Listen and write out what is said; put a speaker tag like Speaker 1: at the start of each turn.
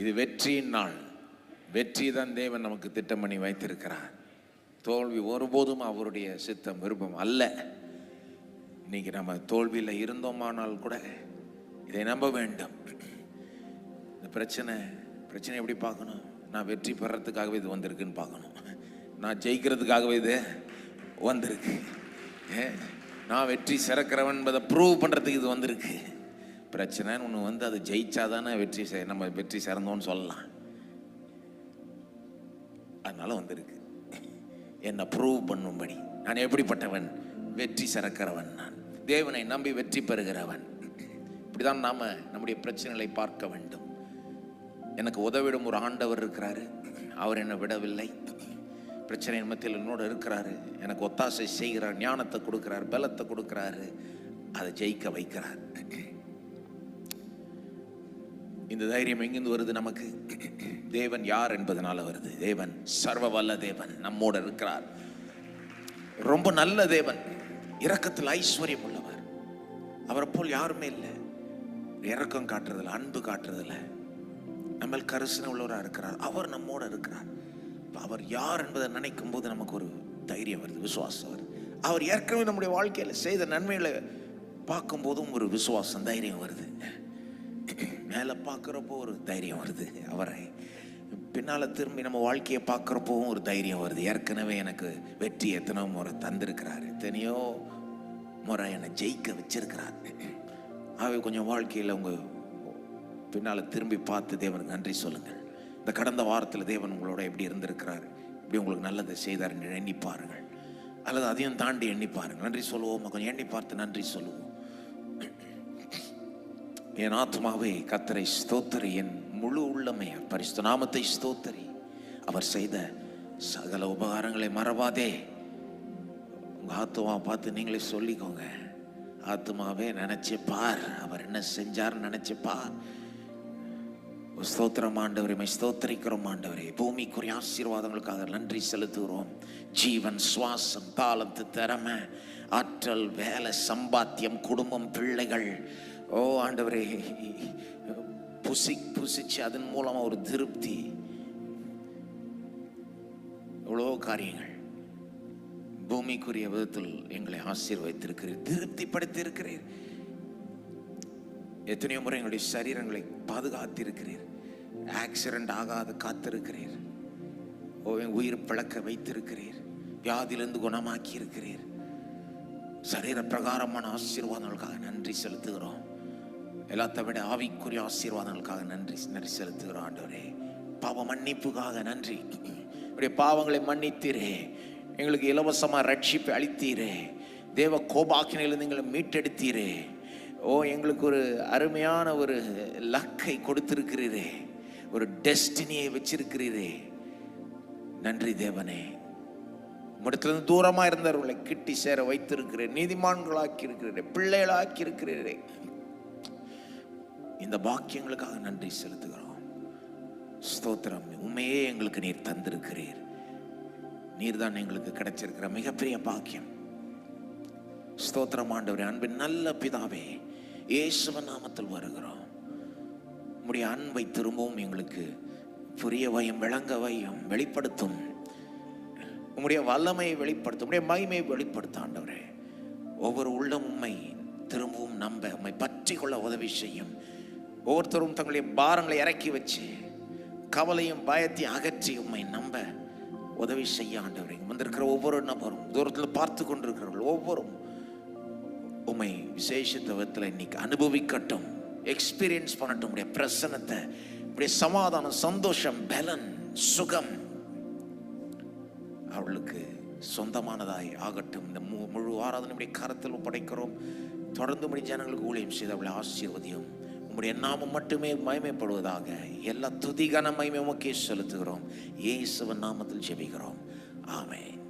Speaker 1: இது வெற்றியின் நாள். வெற்றி தான் தேவன் நமக்கு திட்டம் பண்ணி வைத்திருக்கிறார். தோல்வி ஒருபோதும் அவருடைய சித்தம் விருப்பம் அல்ல. இன்னைக்கு நம்ம தோல்வியில் இருந்தோமானால் கூட இதை நம்ப வேண்டும். இந்த பிரச்சனை பிரச்சனை எப்படி பார்க்கணும்? நான் வெற்றி பெறத்துக்காகவே இது வந்திருக்குன்னு பார்க்கணும். நான் ஜெயிக்கிறதுக்காகவே இது வந்திருக்கு. நான் வெற்றி சிறக்கிறவன் என்பதை ப்ரூவ் பண்ணுறதுக்கு இது வந்திருக்கு. பிரச்சனைன்னு ஒன்று வந்து அது ஜெயிச்சாதானே வெற்றி செ- நம்ம வெற்றி சிறந்தோன்னு சொல்லலாம். அதனால வந்திருக்கு. என்னை ப்ரூவ் பண்ணும்படி. நான் எப்படிப்பட்டவன்? வெற்றி சிறக்கிறவன் நான். தேவனை நம்பி வெற்றி பெறுகிறவன். இப்படிதான் நாம் நம்முடைய பிரச்சனைகளை பார்க்க வேண்டும். எனக்கு உதவிடும் ஒரு ஆண்டவர் இருக்கிறாரு. அவர் என்னை விடவில்லை. பிரச்சனை மத்தியில் என்னோட இருக்கிறாரு. எனக்கு ஒத்தாசை செய்கிறார். ஞானத்தை கொடுக்கிறார். பலத்தை கொடுக்கிறாரு. அதை ஜெயிக்க வைக்கிறார். இந்த தைரியம் எங்கிருந்து வருது நமக்கு? தேவன் யார் என்பதனால வருது. தேவன் சர்வ வல்ல தேவன் நம்மோட இருக்கிறார். ரொம்ப நல்ல தேவன். இரக்கத்தில் ஐஸ்வர்யம் உள்ளவர். அவரை போல் யாருமே இல்லை. இறக்கம் காட்டுறதில்ல அன்பு காட்டுறதில்ல. நம்ம கரிசனை உள்ளவராக இருக்கிறார். அவர் நம்மோட இருக்கிறார். அவர் யார் என்பதை நினைக்கும் போது நமக்கு ஒரு தைரியம் வருது விசுவாசம் வருது. அவர் ஏற்கனவே நம்முடைய வாழ்க்கையில் செய்த நன்மைகளை பார்க்கும்போதும் ஒரு விசுவாசம் தைரியம் வருது. மேலே பார்க்குறப்போ ஒரு தைரியம் வருது. அவரை பின்னால் திரும்பி நம்ம வாழ்க்கையை பார்க்குறப்போவும் ஒரு தைரியம் வருது. ஏற்கனவே எனக்கு வெற்றி எத்தனையோ முறை தந்திருக்கிறார். எத்தனையோ முறை என்னை ஜெயிக்க வச்சிருக்கிறார். ஆகவே கொஞ்சம் வாழ்க்கையில் உங்கள் பின்னால் திரும்பி பார்த்து தேவனுக்கு நன்றி சொல்லுங்கள். இந்த கடந்த வாரத்தில் தேவன் உங்களோட எப்படி இருந்திருக்கிறார்? இப்படி உங்களுக்கு நல்லதை செய்தார் எண்ணி பாருங்கள். அல்லது அதையும் தாண்டி எண்ணி பாருங்கள். நன்றி சொல்லுவோம். கொஞ்சம் எண்ணி பார்த்து நன்றி சொல்லுவோம். என் ஆத்மாவே கத்தரை ஸ்தோத்தரி. என் முழு உள்ளமே பரிசுத்த நாமத்தை ஸ்தோத்தரி. அவர் செய்த சகல உபகாரங்களை மறவாதே. உங்கள் ஆத்மாவை பார்த்து நீங்களே சொல்லிக்கோங்க. ஆத்மாவே நினச்சி பார் அவர் என்ன செஞ்சார்னு நினச்சி பார் ஸ்தோத்திரம் ஆண்டவரை ஸ்தோத்தரிக்கிறோம் ஆண்டவரே. பூமிக்குரிய ஆசீர்வாதங்களுக்காக நன்றி செலுத்துகிறோம். ஜீவன் சுவாசம் தாளத்து திறமை ஆற்றல் வேலை சம்பாத்தியம் குடும்பம் பிள்ளைகள் ஓ ஆண்டவரே புசி புசிச்சு அதன் மூலமா ஒரு திருப்தி. எவ்வளோ காரியங்கள் பூமிக்குரிய விதத்தில் எங்களை ஆசீர்வதித்திருக்கிறீர் திருப்தி இருக்கிறீர் எத்தனையோ முறை எங்களுடைய சரீரங்களை பாதுகாத்திருக்கிறீர். ஆக்சிடென்ட் ஆகாது காத்திருக்கிறீர். ஓ என் உயிர் பிளக்க வைத்திருக்கிறீர். வியாதியிலிருந்து குணமாக்கி இருக்கிறீர் சரீர பிரகாரமான ஆசீர்வாதங்களுக்காக நன்றி செலுத்துகிறோம். எல்லாத்த விட ஆவிக்குரிய ஆசீர்வாதங்களுக்காக நன்றி நன்றி செலுத்துகிறோம் ஆண்டவரே. பாவ மன்னிப்புக்காக நன்றி. இப்படி பாவங்களை மன்னித்தீரே. எங்களுக்கு இலவசமாக ரட்சிப்பை அளித்தீரே. தேவ கோபாக்கினையிலிருந்து எங்களை மீட்டெடுத்தீரே. ஓ எங்களுக்கு ஒரு அருமையான ஒரு லக்கை கொடுத்திருக்கிறீரே. ஒரு டெஸ்டினியை வச்சிருக்கிறீரே. நன்றி தேவனே. உம்மிடத்திலிருந்து தூரமாக இருந்தவர்களை கிட்டி சேர வைத்திருக்கிறேன். நீதிமான்களாக்கி இருக்கிறீரே பிள்ளைகளாக்கி இருக்கிறீரே இந்த பாக்கியங்களுக்காக நன்றி செலுத்துகிறோம். ஸ்தோத்திரம். உண்மையே எங்களுக்கு நீர் தந்திருக்கிறீர். நீர் தான் எங்களுக்கு கிடைச்சிருக்கிற மிகப்பெரிய பாக்கியம். ஸ்தோத்திரம் ஆண்டவரே. அன்பின் நல்ல பிதாவே இயேசுவ நாமத்தில் வருகிறோம். உம்முடைய அன்பை திரும்பவும் எங்களுக்கு புரிய வையும் விளங்க வையும் வெளிப்படுத்தும். உம்முடைய வல்லமையை வெளிப்படுத்தும். உம்முடைய மகிமையை வெளிப்படுத்த ஆண்டவரே. ஒவ்வொரு உள்ளம் உண்மை திரும்பவும் நம்ப உம்மை பற்றி கொள்ள உதவி செய்யும். ஒவ்வொருத்தரும் தங்களுடைய பாரங்களை இறக்கி வச்சு கவலையும் பயத்தையும் அகற்றி உம்மை நம்ப உதவி செய்ய ஆண்டவரையும் வந்திருக்கிற ஒவ்வொரு நபரும் தூரத்தில் பார்த்து கொண்டிருக்கிறவர்கள் ஒவ்வொரும் உம்மை விசேஷத்துவத்தில் இன்னைக்கு அனுபவிக்கட்டும் எக்ஸ்பீரியன்ஸ் பண்ணட்டும். உடைய பிரசனத்தை உடைய சமாதானம் சந்தோஷம் பலன் சுகம் அவளுக்கு சொந்தமானதாய் ஆகட்டும். இந்த மு- முழு ஆராதனை கரத்தில் ஒப்படைக்கிறோம். தொடர்ந்து முடி ஜனங்களுக்கு ஊழியம் செய்து அவளை ஆசீர்வதியும். உம்முடைய நாமம் மட்டுமே மயமைப்படுவதாக எல்லா துதிகன மகிமை உமக்கே செலுத்துகிறோம். ஏசுவன் நாமத்தில் ஜெபிக்கிறோம். ஆமென்.